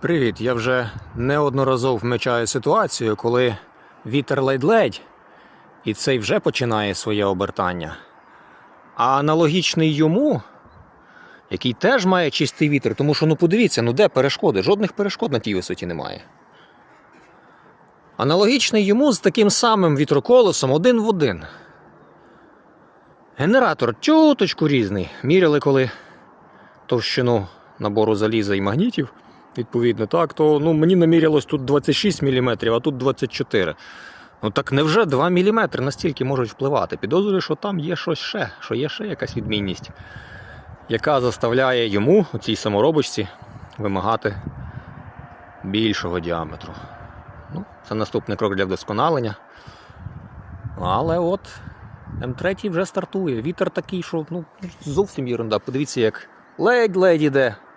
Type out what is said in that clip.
Привіт, я вже неодноразово вмічаю ситуацію, коли вітер ледь-ледь, і цей вже починає своє обертання. А аналогічний йому, який теж має чистий вітер, тому що ну подивіться, ну де перешкоди? Жодних перешкод на тій висоті немає. Аналогічний йому з таким самим вітроколесом один в один. Генератор чуточку різний. Міряли, коли товщину набору заліза і магнітів. Відповідно, так, то ну, мені намірялось тут 26 мм, а тут 24 Ну так невже 2 мм настільки можуть впливати? Підозрюю, що там є щось ще, що є ще якась відмінність, яка заставляє йому, у цій саморобочці, вимагати більшого діаметру. Ну, це наступний крок для вдосконалення. Але от М3 вже стартує. Вітер такий, що ну, зовсім єрунда. Подивіться, як ледь-ледь іде.